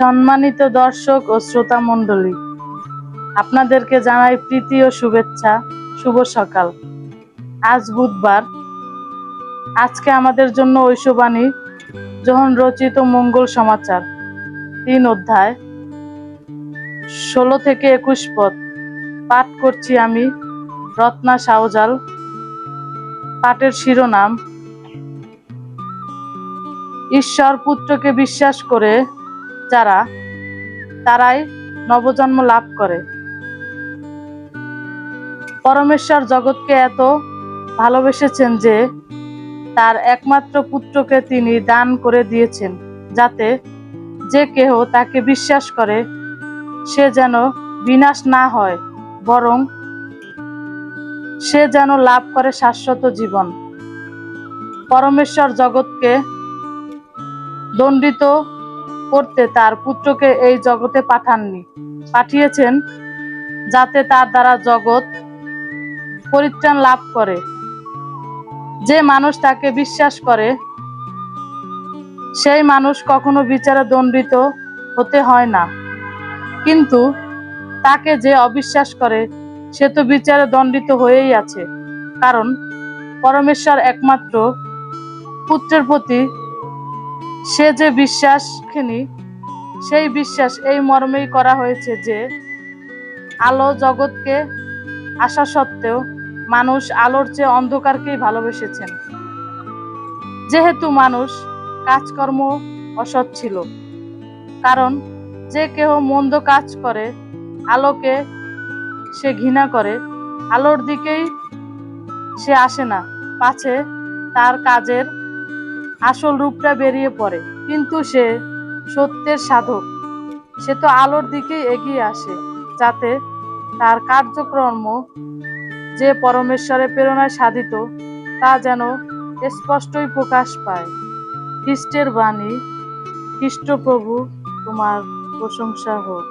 সম্মানিত দর্শক ও শ্রোতা মণ্ডলী, আপনাদেরকে জানাই প্রীতি ও শুভেচ্ছা, শুভ সকাল। আজ বুধবার। আজকে আমাদের জন্য ঐশবাণী যখন রচিত মঙ্গল সমাচার, তিন অধ্যায়, ষোলো থেকে একুশ পদ। পাঠ করছি আমি রত্না সাউজাল পাঠের শিরোনাম, ঈশ্বর পুত্রকে বিশ্বাস করে যারা তারাই নবজন্ম লাভ করে। পরমেশ্বর জগৎকে এত ভালোবেসেছেন যে তার একমাত্র পুত্রকে তিনি দান করে দিয়েছেন, যাতে যে কেহ তাকে বিশ্বাস করে, সে যেন বিনাশ না হয়, বরং সে যেন লাভ করে শাশ্বত জীবন। পরমেশ্বর জগৎকে দণ্ডিত করতে তার পুত্রকে এই জগতে পাঠাননি। পাঠিয়েছেন যাতে তার দ্বারা জগৎ পরিত্রাণ লাভ করে। যে মানুষ তাকে বিশ্বাস করে, সেই মানুষ কখনো বিচারে দণ্ডিত হতে হয় না। কিন্তু তাকে যে অবিশ্বাস করে, সে তো বিচারে দণ্ডিত হয়েই আছে। কারণ পরমেশ্বর একমাত্র পুত্রের প্রতি সে যে বিশ্বাস রাখেনি সেই বিশ্বাস এই মর্মেই করা হয়েছে যে, আলো জগৎকে আসা সত্ত্বেও মানুষ আলোর চেয়ে অন্ধকারকেই ভালোবেসেছেন। যেহেতু মানুষ কাজকর্ম অসৎ ছিল, কারণ যে কেহ মন্দ কাজ করে, আলোকে সে ঘৃণা করে, আলোর দিকেই সে আসে না, পাছে তার কাজের আসল রূপটা বেরিয়ে পড়ে। কিন্তু সে সত্যের সাধক। সে তো আলোর দিকেই এগিয়ে আসে, যাতে তার কার্যক্রম যে পরমেশ্বরের প্রেরণায় সাধিত, তা যেন স্পষ্টই প্রকাশ পায়। খ্রিস্টের বাণী, খ্রিস্টপ্রভু, তোমার প্রশংসা হোক।